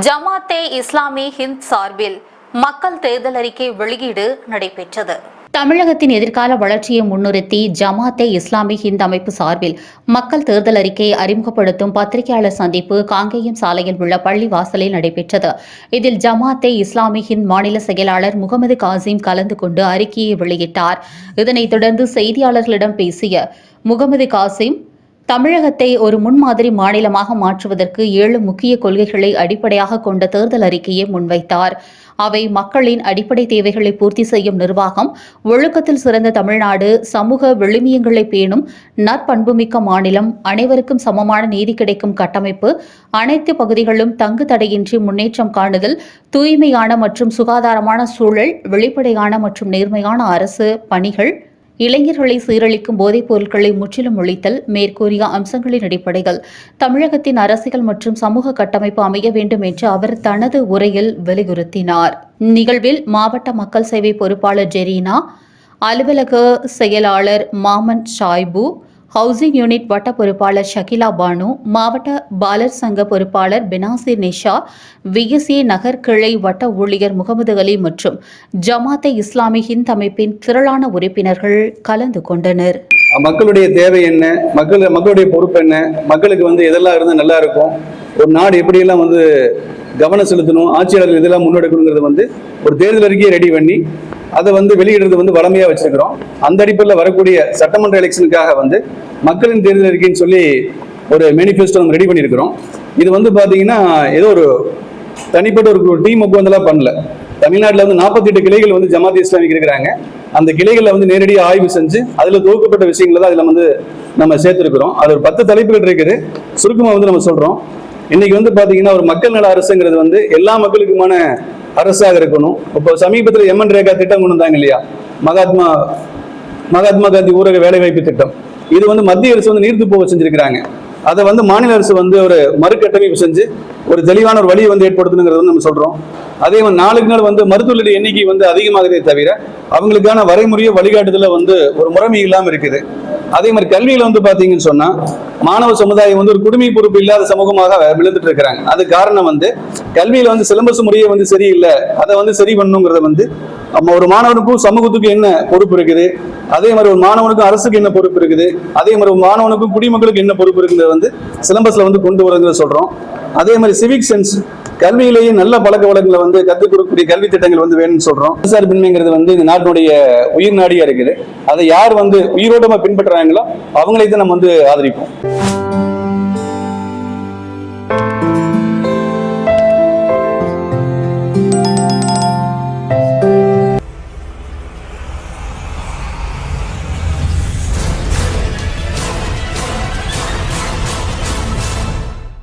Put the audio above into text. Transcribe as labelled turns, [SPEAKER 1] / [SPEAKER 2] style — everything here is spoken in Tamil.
[SPEAKER 1] ஜமாத்தே இஸ்லாமி ஹிந்த் சார்பில் மக்கள் தேர்தல் அறிக்கை வெளியீடு நடைபெற்றது. தமிழகத்தின் எதிர்கால வளர்ச்சியை முன்னிறுத்தி ஜமாத்தே இஸ்லாமி ஹிந்த் அமைப்பு சார்பில் மக்கள் தேர்தல் அறிக்கையை அறிமுகப்படுத்தும் பத்திரிகையாளர் சந்திப்பு காங்கேயம் சாலையில் உள்ள பள்ளி வாசலில் நடைபெற்றது. இதில் ஜமாத்தே இஸ்லாமி ஹிந்த் மாநில செயலாளர் முகமது காசிம் கலந்து கொண்டு அறிக்கையை வெளியிட்டார். இதனைத் தொடர்ந்து செய்தியாளர்களிடம் பேசிய முகமது காசிம் தமிழகத்தை ஒரு முன்மாதிரி மாநிலமாக மாற்றுவதற்கு ஏழு முக்கிய கொள்கைகளை அடிப்படையாக கொண்ட தேர்தல் அறிக்கையை முன்வைத்தார். அவை மக்களின் அடிப்படை தேவைகளை பூர்த்தி செய்யும் நிர்வாகம் ஒழுக்கத்தில் சிறந்த தமிழ்நாடு சமூக விழுமியங்களை பேணும் நற்பண்புமிக்க மாநிலம் அனைவருக்கும் சமமான நீதி கிடைக்கும் கட்டமைப்பு அனைத்து பகுதிகளும் தங்கு தடையின்றி முன்னேற்றம் காணுதல் தூய்மையான மற்றும் சுகாதாரமான சூழல் வெளிப்படையான மற்றும் நேர்மையான அரசு பணிகள் இளைஞர்களை சீரழிக்கும் போதைப் பொருட்களை முற்றிலும் ஒழித்தல் மேற்கூறிய அம்சங்களின் அடிப்படையில் தமிழகத்தின் அரசியல் மற்றும் சமூக கட்டமைப்பு அமைய வேண்டும் என்று அவர் தனது உரையில் வலியுறுத்தினார். நிகழ்வில் மாவட்ட மக்கள் சேவை பொறுப்பாளர் ஜெரீனா அலுவலக செயலாளர் மாமன் ஷாய்பு ஹவுசிங் யூனிட் வட்ட பொறுப்பாளர் ஷகிலா பானு மாவட்ட பாலர் சங்க பொறுப்பாளர் பெனாசிர் நிஷா விஎஸ்ஏ நகர் கிளை வட்ட ஊழியர் முகமது அலி மற்றும் ஜமாத்தே இஸ்லாமி ஹிந்த் அமைப்பின் திரளான உறுப்பினர்கள் கலந்து கொண்டனர்.
[SPEAKER 2] மக்களுடைய தேவை என்ன? மக்கள் மக்களுடைய பொறுப்பு என்ன? மக்களுக்கு வந்து எதெல்லாம் இருந்தால் நல்லா இருக்கும்? ஒரு நாடு எப்படியெல்லாம் வந்து கவனம் செலுத்தணும் ஆட்சியாளர்கள் இதெல்லாம் முன்னெடுக்கணுங்கிறது வந்து ஒரு தேர்தல் அறிக்கையை ரெடி பண்ணி அதை வந்து வெளியிடுறது வந்து வளமையாக வச்சிருக்கிறோம். அந்த அடிப்படையில் வரக்கூடிய சட்டமன்ற எலெக்ஷனுக்காக வந்து மக்களின் தேர்தல் அறிக்கைன்னு சொல்லி ஒரு மேனிஃபெஸ்டோ நம்ம ரெடி பண்ணியிருக்கிறோம். இது வந்து பார்த்தீங்கன்னா ஏதோ ஒரு தனிப்பட்ட ஒரு டீம் உட்காந்துலாம் பண்ணல. தமிழ்நாட்டில் வந்து நாற்பத்தி எட்டு கிளைகள் வந்து ஜமாத் இஸ்லாமிக் இருக்கிறாங்க. அந்த கிளைகளில் வந்து நேரடியாக ஆய்வு செஞ்சு அதில் தொகுக்கப்பட்ட விஷயங்களை தான் அதில் வந்து நம்ம சேர்த்துருக்குறோம். அது ஒரு பத்து தலைப்புகள் இருக்குது. சுருக்கமாக வந்து நம்ம சொல்கிறோம் இன்னைக்கு வந்து பார்த்தீங்கன்னா ஒரு மக்கள் நல அரசுங்கிறது வந்து எல்லா மக்களுக்குமான அரசாக இருக்கணும். இப்போ சமீபத்தில் எம்என் ரேகா திட்டம் கொண்டு வந்தாங்க இல்லையா? மகாத்மா மகாத்மா காந்தி ஊரக வேலைவாய்ப்பு திட்டம். இது வந்து மத்திய அரசு வந்து நீர்த்து போக செஞ்சிருக்கிறாங்க. அதை வந்து மாநில அரசு வந்து ஒரு மறுகட்டமைப்பு செஞ்சு ஒரு தெளிவான ஒரு வழியை வந்து ஏற்படுத்தணுங்கிறது வந்து நம்ம சொல்றோம். அதே மாதிரி நாளுக்கு நாள் வந்து மருத்துவர்களுடைய எண்ணிக்கை வந்து அதிகமாகுதே தவிர அவங்களுக்கான வரைமுறைய வழிகாட்டுதல வந்து ஒரு முறைமை இல்லாமல் இருக்குது. அதே மாதிரி கல்வியில வந்து பாத்தீங்கன்னு சொன்னா மாணவ சமுதாயம் வந்து ஒரு குடிமை பொறுப்பு இல்லாத சமூகமாக விழுந்துட்டு இருக்கிறாங்க அது காரணம் வந்து கல்வியில வந்து சிலம்பஸ் முறையே வந்து சரியில்லை. அதை வந்து சரி பண்ணணுங்கிறத வந்து நம்ம ஒரு மாணவனுக்கும் சமூகத்துக்கும் என்ன பொறுப்பு இருக்குது? அதே மாதிரி ஒரு மாணவனுக்கும் அரசுக்கு என்ன பொறுப்பு இருக்குது? அதே மாதிரி ஒரு மாணவனுக்கும் குடிமக்களுக்கு என்ன பொறுப்பு இருக்குங்கிறத வந்து சிலம்பஸ்ல வந்து கொண்டு வரங்கிறத சொல்றோம். அதே மாதிரி சிவிக் சென்ஸ் கல்வியிலேயே நல்ல பழக்க வழக்கங்களை வந்து கற்றுக் கொடுக்கக்கூடிய கல்வி திட்டங்கள் வந்து வேணும்னு சொல்றோம். சார்பின்மைங்கிறது வந்து இந்த நாட்டினுடைய உயிர் நாடியா இருக்குது. அதை யார் வந்து உயிரோட்டமா பின்பற்றுறாங்களோ அவங்களே தான் நம்ம வந்து ஆதரிப்போம்.